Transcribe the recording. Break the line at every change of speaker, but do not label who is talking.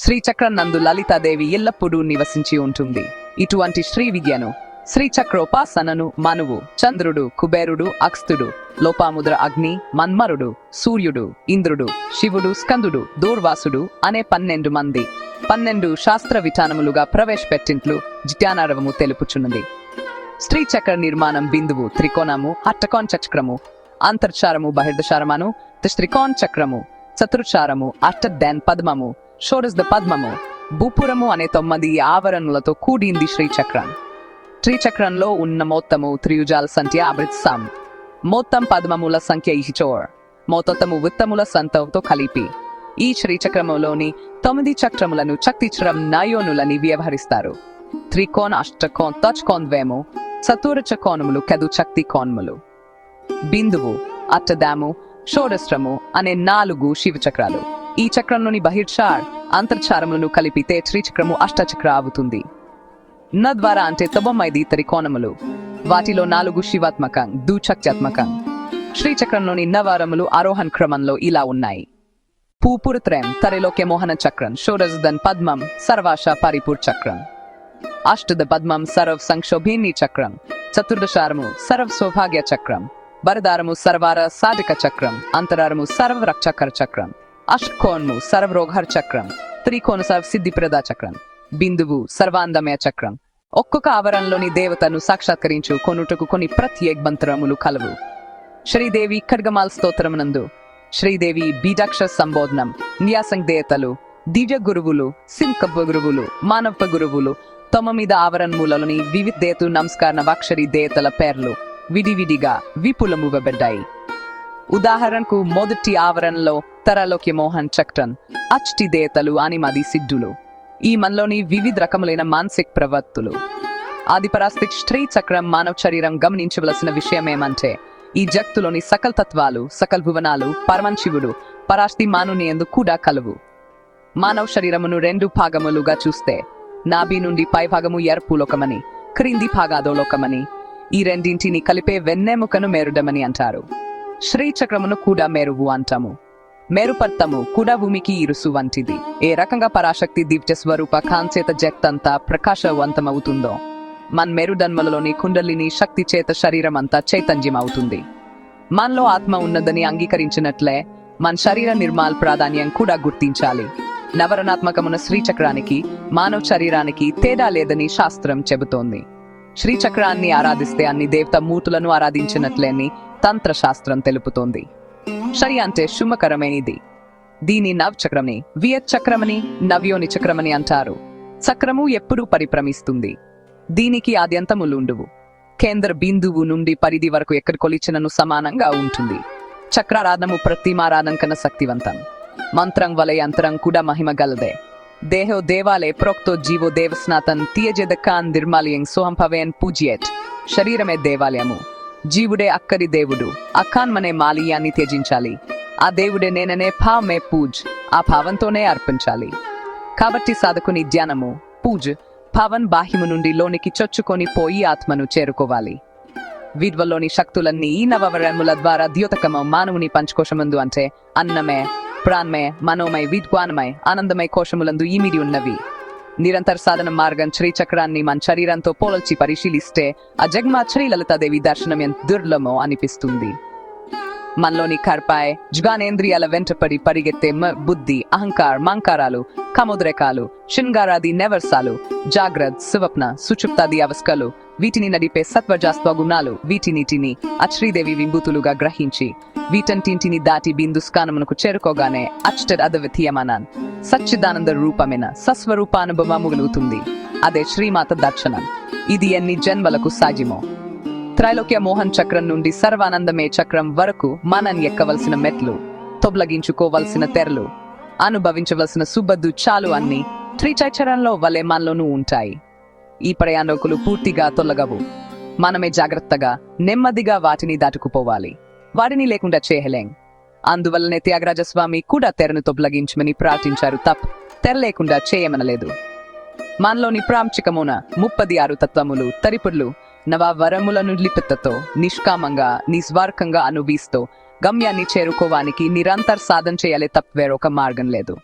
శ్రీచక్ర నందు లలితాదేవి ఎల్లప్పుడూ నివసించి ఉంటుంది. ఇటువంటి శ్రీ విద్యను శ్రీచక్రోపాసనను మనువు చంద్రుడు కుబేరుడు అక్స్తుడు లోపాముద్ర అగ్ని మన్మరుడు సూర్యుడు ఇంద్రుడు శివుడు స్కందుడు దూర్వాసుడు అనే పన్నెండు మంది. పన్నెండు శాస్త్ర విధానములుగా ప్రవేశపెట్టింట్లు జిత్యానారవము తెలుపుచున్నది. శ్రీచక్ర నిర్మాణం బిందువు త్రికోణము అట్టకోణ చక్రము అంతర్చారము బహిర్దశారమను త్రికోణ చక్రము చతుర్చారము అష్టదెన్ పద్మము షోడస్ద పద్మము భూపురము అనే తొమ్మిది ఆవరణలతో కూడింది శ్రీచక్రం. త్రిచక్రంలో ఉన్న మొత్తము త్రియుజాల సంఖ్య అమృత్సం మొత్తం పద్మముల సంఖ్య ఇహిచోర్. మొత్తము విత్తముల సంతవుతో కలిపి. ఈ శ్రీచక్రములోని తొమ్మిది చక్రములను చక్తిచరం నయోనులని వ్యవహరిస్తారు. త్రికోణ అష్టకోణ తచ్కోన్వేము చతురచ కోణములు కదు చక్తి కోణములు. బిందువు అట్టదాము షోడస్ట్రము అనే నాలుగు శివచక్రాలు. ఈ చక్రంలోని బహిర్చార్ అంతర్చారములను కలిపితే త్రిచక్రము అష్టచక్ర అవుతుంది న ద్వారా అంటే తొమ్మిది త్రికోణములు వాటిలో నాలుగు శివాత్మకం దూచక్త్యాత్మకం. శ్రీచక్రంలోని నవారములు ఆరోహణ క్రమంలో ఇలా ఉన్నాయి. పూపురత్రయం తరిలోక్య మోహన చక్రం షోరజదన్ పద్మం సర్వాష పరిపూర్ చక్రం. అష్టద పద్మం సర్వ సంక్షోభిని చక్రం. చతుర్దశారము సర్వ సౌభాగ్య చక్రం. బరదారము సర్వార సాధక చక్రం. అంతరారము సర్వ రక్షకర చక్రం. అష్కోణము సర్వరోగహర చక్రం త్రికోణ సర్వ సిద్ధిప్రద చక్రం బిందువు సర్వాందమయ చక్రం. ఒక్కొక్క ఆవరణలోని దేవతను సాక్షాత్కరించు కొనుటకు కొన్ని ప్రత్యేక మంత్రములు కలవు. శ్రీదేవి ఖడ్గమాల్ స్తోత్రమునందు శ్రీదేవి బీజాక్ష సంబోధనం న్యాసంగ్ దేవతలు దివ్య గురువులు సింకప్ప గురువులు మానవ గురువులు తొమ్మిది ఆవరణములలోని వివిధ దేతు నమస్కార వాక్షరి దేవతల పేర్లు విడివిడిగా విపులమువబడ్డాయి ఉదాహరణకు మొదటి ఆవరణలో తరలోకి మోహన్ చక్టన్ అచ్టి అని అనిమది సిద్ధులు. ఈ మనలోని వివిధ రకములైన మానసిక ప్రవత్తులు ఆదిపరాస్తిక్ స్త్రీ చక్రం మానవ శరీరం గమనించవలసిన విషయమేమంటే ఈ జగత్తులోని సకల తత్వాలు సకల భువనాలు పరమంశివుడు పరాస్తి మానుని ఎందు కూడా కలవు. మానవ శరీరమును రెండు భాగములుగా చూస్తే నాభి నుండి పై భాగము ఎరుపు లోకమని క్రింది భాగాదోలోకమని ఈ రెండింటిని కలిపే వెన్నెముకను మేరుడమని అంటారు. శ్రీచక్రమును కూడా మేరువు అంటాము. మేరుపర్తము కుడభూమికి ఇరుసు వంటిది. ఏ రకంగా పరాశక్తి దివ్య స్వరూప కాంచేత జక్తంతా ప్రకాశవంతమవుతుందో మన మేరుదన్మలలోని కుండలిని శక్తి చేత శరీరం అంతా చైతన్యం అవుతుంది మనలో ఆత్మ ఉన్నదని అంగీకరించినట్లే మన శరీర నిర్మాల్ ప్రాధాన్యం కూడా గుర్తించాలి. నవరణాత్మకమున శ్రీచక్రానికి మానవ శరీరానికి తేడా లేదని శాస్త్రం చెబుతోంది. శ్రీచక్రాన్ని ఆరాధిస్తే అన్ని దేవత మూర్తులను ఆరాధించినట్లేని తంత్ర శాస్త్రం తెలుపుతోంది. శరి అంటే శుభకరమైనది దీని నవచక్రమని వియత్ చక్రమని నవ్యోని చక్రమని అంటారు. చక్రము ఎప్పుడూ పరిభ్రమిస్తుంది. దీనికి ఆద్యంతములుండువు. కేంద్ర బిందువు నుండి పరిధి వరకు ఎక్కడ కొలిచినను సమానంగా ఉంటుంది. చక్రారాధము ప్రతిమారాధం కన్నా శక్తివంతం. మంత్రం వలె అంతరం కూడా మహిమ గలదే. దేహో దేవాలే ప్రోక్తో జీవో దేవస్నాతన్ తీయజెద కాన్ నిర్మాలయం సోహం పవేన్ పూజ్యేట్ శరీరమే దేవాలయము. జీవుడే అక్కరి దేవుడు. అఖాన్మనే మాలియాన్ని త్యజించాలి. ఆ దేవుడే నేననే భావమే పూజ్. ఆ భావంతోనే అర్పించాలి. కాబట్టి సాధకుని ధ్యానము పూజ్ భావన్ బాహ్యము నుండి లోనికి చొచ్చుకొని పోయి ఆత్మను చేరుకోవాలి. విద్వలోని శక్తులన్నీ ఈ నవవరముల ద్వారా ద్యోతకము మానవుని పంచకోశమందు అంటే అన్నమే ప్రాణమే మనోమై విద్వానమై ఆనందమై కోశములందు ఈమిడి ఉన్నవి. నిరంతర సాధన మార్గం శ్రీచక్రాన్ని మన శరీరంతో పోల్చి పరిశీలిస్తే ఆ జగ్మా శ్రీ లలితాదేవి దర్శనం ఎంత దుర్లభమో అనిపిస్తుంది. మనలోని కర్పాయ్ జుగానేంద్రియాల వెంటపడి పరిగెత్తే బుద్ధి అహంకార్ మంకారాలు కముద్రేకాలు శృంగారాది నెవర్సాలు జాగ్రత్ సువప్న సుచుప్తాది అవస్కలు వీటిని నడిపే సత్వజాస్వ గుణాలు వీటినిటిని అశ్రీదేవి విభూతులుగా గ్రహించి వీటంటింటిని దాటి బిందు స్కానమునకు చేరుకోగానే అచ్చట అదవితీయమానాన్ సచ్చిదానంద రూపమైన సస్వరూపానుభవము కలుగుతుంది అదే శ్రీమాత దర్శనం. ఇది ఎన్ని జన్మలకు సాధ్యమో. త్రైలోక్య మోహన్ చక్రం నుండి సర్వానందమే చక్రం వరకు మనం ఎక్కవలసిన మెట్లు తొబ్లగించుకోవలసిన తెరలు అనుభవించవలసిన సుబద్దు చాలు అన్ని త్రిచైచరంలో వలె మనలోనూ ఉంటాయి. ఈ ప్రయాణకులు పూర్తిగా తొలగవు. మనమే జాగ్రత్తగా నెమ్మదిగా వాటిని దాటుకుపోవాలి. వాటిని లేకుండా చేయలేం అందువల్లనే త్యాగరాజ స్వామి కూడా తెరను తొబ్లగించమని ప్రార్థించారు తప్ తెర లేకుండా చేయమనలేదు. మనలోని ప్రాంచికమున ముప్పది ఆరు తత్వములు తరిపుర్లు నవ వరములను లిపితతో నిష్కామంగా నిస్వార్థంగా అనుభవిస్తూ గమ్యాన్ని చేరుకోవానికి నిరంతర సాధన చేయాలి తప్ప వేరొక మార్గం లేదు.